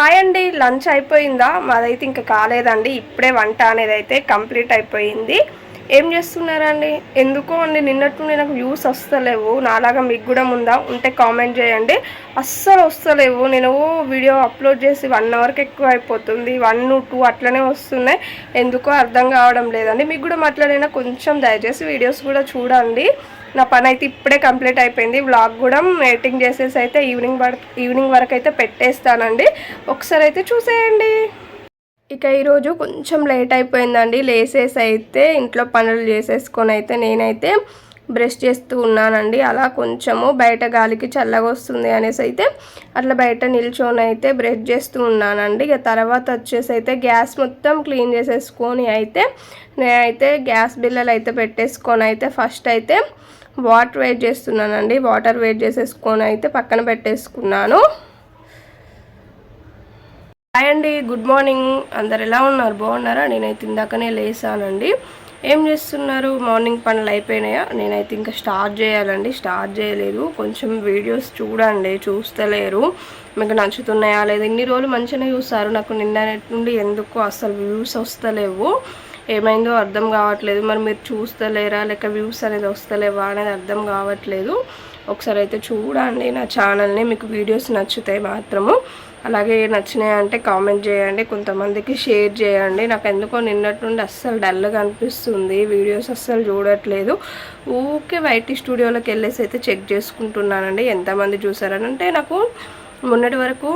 Hi అండి lunch అయిపోయిందా? మాదైతే ఇంకా కాలేదండి ఇప్పుడే వంట అనేది అయితే కంప్లీట్ అయిపోయింది. ఏం చేస్తున్నారండి? ఎందుకో అండి నిన్నట్టు నాకు వ్యూస్ వస్తలేవు. నాలాగా మీకు కూడా ఉందా ఉంటే కామెంట్ చేయండి. అస్సలు వస్తలేవు. నేను వీడియో అప్లోడ్ చేసి వన్ అవర్కి ఎక్కువ అయిపోతుంది. వన్ టూ అట్లనే వస్తున్నాయి. ఎందుకో అర్థం కావడం లేదండి. మీకు కూడా మాట్లాడైనా కొంచెం దయచేసి వీడియోస్ కూడా చూడండి. నా పని అయితే ఇప్పుడే కంప్లీట్ అయిపోయింది. వ్లాగ్ కూడా ఎడిటింగ్ చేసేసి అయితే ఈవినింగ్ ఈవినింగ్ వరకు అయితే పెట్టేస్తానండి. ఒకసారి అయితే చూసేయండి. ఇక ఈరోజు కొంచెం లేట్ అయిపోయిందండి. లేసేసి అయితే ఇంట్లో పనులు చేసేసుకొని అయితే నేనైతే బ్రష్ చేస్తూ ఉన్నానండి. అలా కొంచెము బయట గాలికి చల్లగా వస్తుంది అనేసి అయితే అట్లా బయట నిల్చొని అయితే బ్రష్ చేస్తూ ఉన్నానండి. ఇక తర్వాత వచ్చేసి అయితే గ్యాస్ మొత్తం క్లీన్ చేసేసుకొని అయితే నేనైతే గ్యాస్ బిల్లలు అయితే పెట్టేసుకొని అయితే ఫస్ట్ అయితే వాటర్ వేట్ చేస్తున్నానండి. వాటర్ వేట్ చేసేసుకొని అయితే పక్కన పెట్టేసుకున్నాను. హాయ్ అండి గుడ్ మార్నింగ్. అందరు ఎలా ఉన్నారు? బాగున్నారా? నేనైతే ఇందాకనే లేసానండి. ఏం చేస్తున్నారు? మార్నింగ్ పనులు అయిపోయినాయా? నేనైతే ఇంకా స్టార్ట్ చేయాలండి. స్టార్ట్ చేయలేదు. కొంచెం వీడియోస్ చూడండి చూస్తలేరు. మీకు నచ్చుతున్నాయా లేదా? ఇన్ని రోజులు మంచిగానే చూస్తారు నాకు నిన్న నుండి ఎందుకు అసలు వ్యూస్ వస్తలేవు. ఏమైందో అర్థం కావట్లేదు. మరి మీరు చూస్తలేరా? లేక వ్యూస్ అనేది వస్తలేవా అనేది అర్థం కావట్లేదు. ఒకసారి అయితే చూడండి. నా ఛానల్ని మీకు వీడియోస్ నచ్చుతాయి మాత్రము. అలాగే నచ్చినాయి అంటే కామెంట్ చేయండి. కొంతమందికి షేర్ చేయండి. నాకు ఎందుకో నిన్నటి నుండి అస్సలు డల్గా అనిపిస్తుంది. వీడియోస్ అస్సలు చూడట్లేదు. ఊకే వైటీ స్టూడియోలోకి వెళ్ళేసి అయితే చెక్ చేసుకుంటున్నానండి. ఎంతమంది చూసారని అంటే నాకు మొన్నటి వరకు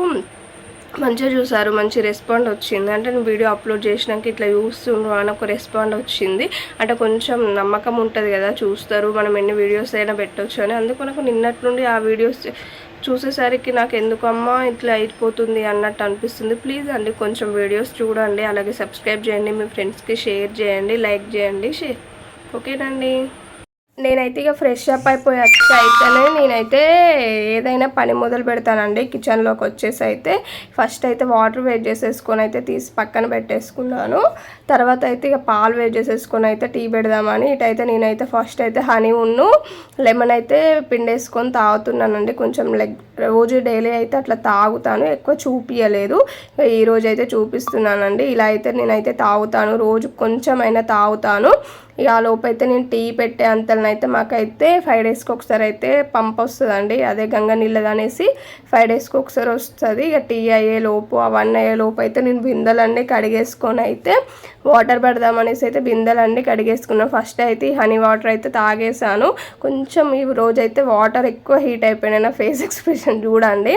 మంచిగా చూసారు మంచి రెస్పాండ్ వచ్చింది. అంటే నేను వీడియో అప్లోడ్ చేసినాక ఇట్లా చూస్తుండ్రు అని ఒక రెస్పాండ్ వచ్చింది. అంటే కొంచెం నమ్మకం ఉంటుంది కదా చూస్తారు మనం ఎన్ని వీడియోస్ అయినా పెట్టవచ్చు అని. అందుకు నాకు నిన్నటి నుండి ఆ వీడియోస్ చూసేసరికి నాకు ఎందుకు అమ్మ ఇట్లా అయిపోతుంది అన్నట్టు అనిపిస్తుంది. ప్లీజ్ అండి కొంచెం వీడియోస్ చూడండి అలాగే సబ్స్క్రైబ్ చేయండి మీ ఫ్రెండ్స్కి షేర్ చేయండి లైక్ చేయండి షేర్ ఓకేనండి నేనైతే ఇక ఫ్రెష్ అప్ అయిపోయి వచ్చి అయితేనే నేనైతే ఏదైనా పని మొదలు పెడతానండి. కిచెన్లోకి వచ్చేసి అయితే ఫస్ట్ అయితే వాటర్ వేడి చేసేసుకొని అయితే తీసి పక్కన పెట్టేసుకున్నాను. తర్వాత అయితే ఇక పాలు వేడి చేసేసుకొని అయితే టీ పెడదామని ఇటైతే నేనైతే ఫస్ట్ అయితే హనీ ఉన్ను లెమన్ అయితే పిండేసుకొని తాగుతున్నానండి. కొంచెం లెగ్ రోజు డైలీ అయితే అట్లా తాగుతాను ఎక్కువ చూపించలేదు ఈరోజు అయితే చూపిస్తున్నానండి. ఇలా అయితే నేనైతే తాగుతాను రోజు కొంచెమైనా తాగుతాను. ఇక ఆ లోపు అయితే నేను టీ పెట్టే అంతలనైతే మాకైతే ఫైవ్ డేస్కి ఒకసారి అయితే పంప్ వస్తుందండి. అదే గంగ నీళ్ళది అనేసి ఫైవ్ డేస్కి ఒకసారి వస్తుంది. ఇక టీ అయ్యే లోపు అవన్నీ అయ్యే లోపు అయితే నేను బిందెలన్నీ కడిగేసుకొని అయితే వాటర్ పెడదామనేసి అయితే బిందెలన్నీ కడిగేసుకున్నాను ఫస్ట్ అయితే హనీ వాటర్ అయితే తాగేసాను. కొంచెం ఈ రోజైతే వాటర్ ఎక్కువ హీట్ అయిపోయినాయి. నా ఫేస్ ఎక్స్ప్రెషన్ చూడండి.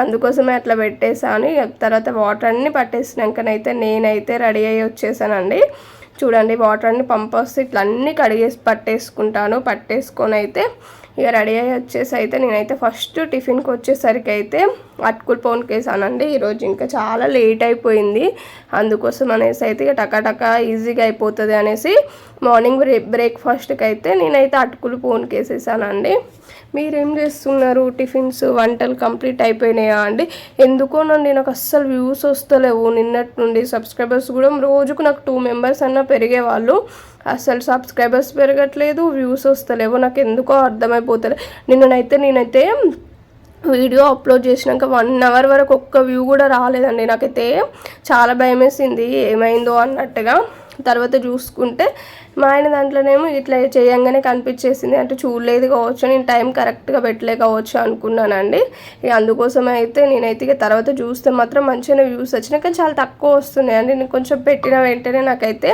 అందుకోసమే అట్లా పెట్టేసాను తర్వాత వాటర్ అన్నీ పట్టేసినాకనైతే నేనైతే రెడీ అయ్యి వచ్చేసానండి. చూడండి వాటర్ అన్ని పంప్ వస్తే ఇట్లా అన్నీ కడిగేసి పట్టేసుకుంటాను. పట్టేసుకొని అయితే ఇక రెడీ అయ్యి వచ్చేసి అయితే నేనైతే ఫస్ట్ టిఫిన్కి వచ్చేసరికి అయితే అటుకులు పౌన్కి వేసానండి ఈరోజు ఇంకా చాలా లేట్ అయిపోయింది. అందుకోసం అనేసి అయితే ఇక టకాటకా ఈజీగా అయిపోతుంది అనేసి మార్నింగ్ బ్రే బ్రేక్ఫాస్ట్కి అయితే నేనైతే అటుకులు పౌన్కి వేసేసానండి మీరేం చేస్తున్నారు? టిఫిన్స్ వంటలు కంప్లీట్ అయిపోయినాయా అండి? ఎందుకోనండి నాకు అస్సలు వ్యూస్ వస్తలేవు. నిన్నటి నుండి సబ్స్క్రైబర్స్ కూడా రోజుకు నాకు టూ మెంబర్స్ అన్న పెరిగేవాళ్ళు. అసలు సబ్స్క్రైబర్స్ పెరగట్లేదు వ్యూస్ వస్తలేవు నాకు ఎందుకో అర్థమైపోతలేదు నిన్ననైతే నేనైతే వీడియో అప్లోడ్ చేసినాక వన్ అవర్ వరకు ఒక్క వ్యూ కూడా రాలేదండి. నాకైతే చాలా భయం వేసింది ఏమైందో అన్నట్టుగా. తర్వాత చూసుకుంటే మా ఆయన దాంట్లోనేమో ఇట్లా చేయంగానే కనిపించేసింది. అంటే చూడలేదు కావచ్చు నేను టైం కరెక్ట్గా పెట్టలేకపోవచ్చు అనుకున్నానండి. ఇక అందుకోసం అయితే నేనైతే ఇక తర్వాత చూస్తే మాత్రం మంచిగా వ్యూస్ వచ్చినాయి. కానీ చాలా తక్కువ వస్తున్నాయి అండి నేను కొంచెం పెట్టిన వెంటనే నాకైతే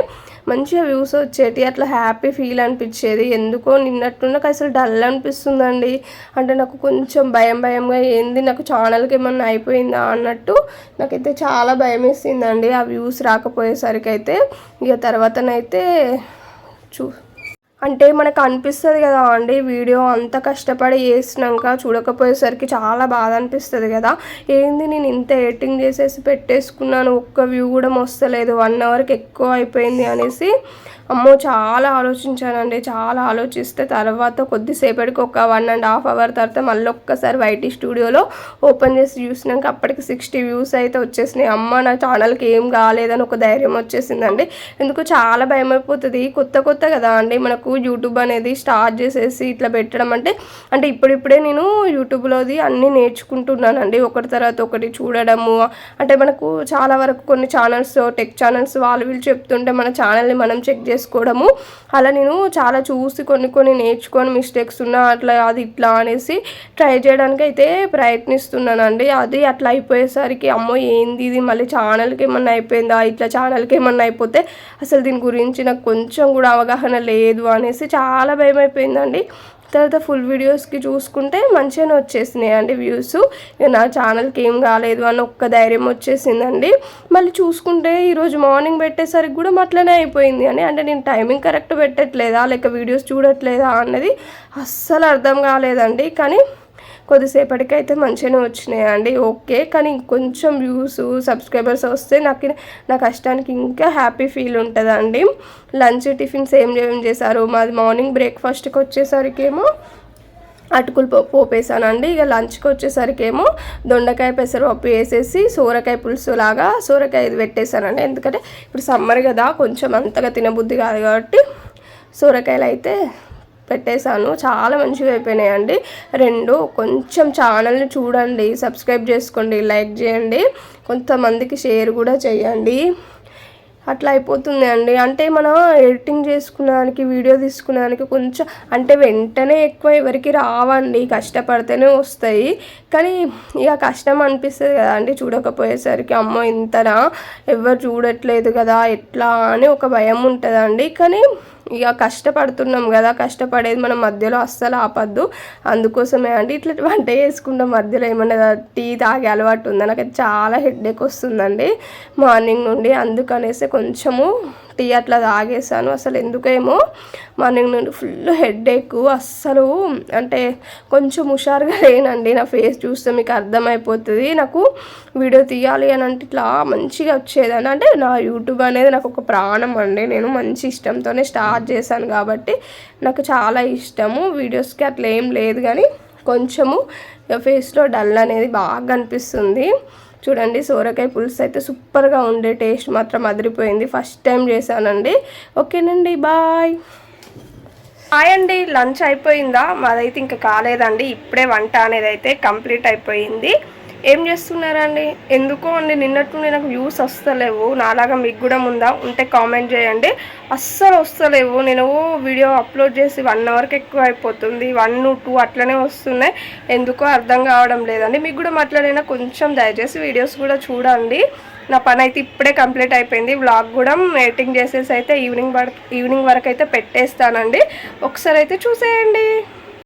మంచిగా వ్యూస్ వచ్చేటి అట్లా హ్యాపీ ఫీల్ అనిపించేది. ఎందుకో నిన్నట్టు నాకు అసలు డల్ అనిపిస్తుందండి. అంటే నాకు కొంచెం భయం భయంగా ఏంది నాకు ఛానల్కి ఏమన్నా అయిపోయిందా అన్నట్టు నాకైతే చాలా భయం వేసిందండి ఆ వ్యూస్ రాకపోయేసరికి అయితే ఇక తర్వాతనైతే చూ అంటే మనకు అనిపిస్తుంది కదా అండి వీడియో అంత కష్టపడి చేసినాక చూడకపోయేసరికి చాలా బాధ అనిపిస్తుంది కదా. ఏంది నేను ఇంత ఎడిటింగ్ చేసేసి పెట్టేసుకున్నాను ఒక్క వ్యూ కూడా వస్తలేదు వన్ అవర్కి ఎక్కువ అయిపోయింది అనేసి అమ్మో చాలా ఆలోచించానండి. చాలా ఆలోచిస్తే తర్వాత కొద్దిసేపటికి ఒక వన్ అండ్ హాఫ్ అవర్ తర్వాత మళ్ళీ ఒక్కసారి వైటీ స్టూడియోలో ఓపెన్ చేసి చూసినాక అప్పటికి సిక్స్టీ వ్యూస్ అయితే వచ్చేసినాయి. అమ్మ నా ఛానల్కి ఏం కాలేదని ఒక ధైర్యం వచ్చేసిందండి. ఎందుకు చాలా భయం అయిపోతుంది. కొత్త కొత్త కదా అండి. మనకు యూట్యూబ్ అనేది స్టార్ట్ చేసేసి ఇట్లా పెట్టడం అంటే అంటే ఇప్పుడిప్పుడే నేను యూట్యూబ్లోది అన్నీ నేర్చుకుంటున్నానండి. ఒకటి తర్వాత ఒకటి చూడడము. అంటే మనకు చాలా వరకు కొన్ని ఛానల్స్ టెక్ ఛానల్స్ వాళ్ళు వీళ్ళు చెప్తుంటే మన ఛానల్ని మనం చెక్ చేసుకోవడము. అలా నేను చాలా చూసి కొన్ని కొన్ని నేర్చుకొని మిస్టేక్స్ ఉన్నా అట్లా అది ఇట్లా అనేసి ట్రై చేయడానికి అయితే ప్రయత్నిస్తున్నానండి. అది అట్లా అయిపోయేసరికి అమ్మో ఏంది ఇది? మళ్ళీ ఛానల్కి ఏమన్నా అయిపోయిందా? ఇట్లా ఛానల్కి ఏమన్నా అయిపోతే అసలు దీని గురించి నాకు కొంచెం కూడా అవగాహన లేదు అనేసి చాలా భయం అయిపోయిందండి తర్వాత ఫుల్ వీడియోస్కి చూసుకుంటే మంచిగానే వచ్చేసినాయి అండి వ్యూస్ ఇక నా ఛానల్కి ఏం కాలేదు అని ఒక్క ధైర్యం వచ్చేసిందండి. మళ్ళీ చూసుకుంటే ఈరోజు మార్నింగ్ పెట్టేసరికి కూడా అట్లనే అయిపోయింది అని. అంటే నేను టైమింగ్ కరెక్ట్ పెట్టట్లేదా? లేక వీడియోస్ చూడట్లేదా? అన్నది అస్సలు అర్థం కాలేదండి. కానీ కొద్దిసేపటికైతే మంచిగానే వచ్చినాయి అండి ఓకే కానీ కొంచెం వ్యూస్ సబ్స్క్రైబర్స్ వస్తే నాకు నా కష్టానికి ఇంకా హ్యాపీ ఫీల్ ఉంటుందండి. లంచ్ టిఫిన్స్ ఏం ఏం చేశారు? మాది మార్నింగ్ బ్రేక్ఫాస్ట్కి వచ్చేసరికేమో అటుకులు పప్పు పోపేసానండి ఇక లంచ్కి వచ్చేసరికి ఏమో దొండకాయ పెసరపప్పు వేసేసి సోరకాయ పులుసు లాగా సోరకాయ ఇది పెట్టేశానండి. ఎందుకంటే ఇప్పుడు సమ్మర్ కదా కొంచెం అంతగా తినబుద్ధి కాదు కాబట్టి సోరకాయలు అయితే పెట్టేశాను. చాలా మంచిగా అయిపోయినాయండి. రెండు కొంచెం ఛానల్ని చూడండి సబ్స్క్రైబ్ చేసుకోండి లైక్ చేయండి కొంతమందికి షేర్ కూడా చేయండి. అట్లా అయిపోతుంది అండి. అంటే మనం ఎడిటింగ్ చేసుకున్నానికి వీడియో తీసుకున్నానికి కొంచెం అంటే వెంటనే ఎక్కువ ఎవరికి రావండి కష్టపడితేనే వస్తాయి. కానీ ఇక కష్టం అనిపిస్తుంది కదా అండి చూడకపోయేసరికి. అమ్మో ఇంతనా? ఎవరు చూడట్లేదు కదా ఎట్లా అని ఒక భయం ఉంటుందండి. కానీ ఇక కష్టపడుతున్నాం కదా కష్టపడేది మనం మధ్యలో అస్సలు ఆపద్దు. అందుకోసమే అండి ఇట్లా వంట చేసుకుంటాం మధ్యలో. ఏమన్నా టీ తాగే అలవాటు ఉందా? నాకు చాలా హెడ్ఏక్ వస్తుందండి మార్నింగ్ నుండి. అందుకనేసి కొంచెము టీ అట్లా తాగేసాను అసలు ఎందుకేమో మార్నింగ్ నుండి ఫుల్ హెడ్ఏక్ అస్సలు అంటే కొంచెం హుషారుగా లేనండి. నా ఫేస్ చూస్తే మీకు అర్థమైపోతుంది. నాకు వీడియో తీయాలి అని అంటే ఇట్లా మంచిగా వచ్చేదని అంటే నా యూట్యూబ్ అనేది నాకు ఒక ప్రాణం అండి. నేను మంచి ఇష్టంతోనే స్టార్ట్ చేశాను కాబట్టి నాకు చాలా ఇష్టము. వీడియోస్కి అట్లా ఏం లేదు కానీ కొంచెము ఫేస్లో డల్ అనేది బాగా అనిపిస్తుంది. చూడండి సోరకాయ పులుసు అయితే సూపర్గా ఉండే టేస్ట్ మాత్రం అదిరిపోయింది. ఫస్ట్ టైం చేశానండి. ఓకేనండి బాయ్ హాయ్ అండి లంచ్ అయిపోయిందా? మాదైతే ఇంకా కాలేదండి. ఇప్పుడే వంట అనేది అయితే కంప్లీట్ అయిపోయింది. ఏం చేస్తున్నారండి? ఎందుకో అండి నిన్నట్టుండి నాకు వ్యూస్ వస్తలేవు. నాలాగా మీకు కూడా ఉందా ఉంటే కామెంట్ చేయండి. అస్సలు వస్తలేవు. నేను వీడియో అప్లోడ్ చేసి వన్ అవర్కి ఎక్కువ అయిపోతుంది వన్ టూ అట్లనే వస్తున్నాయి. ఎందుకో అర్థం కావడం లేదండి. మీకు కూడా మాట్లాడైనా కొంచెం దయచేసి వీడియోస్ కూడా చూడండి. నా పని అయితే ఇప్పుడే కంప్లీట్ అయిపోయింది. వ్లాగ్ కూడా ఎడిటింగ్ చేసేసి అయితే ఈవినింగ్ ఈవినింగ్ వరకు అయితే పెట్టేస్తానండి. ఒకసారి అయితే చూసేయండి.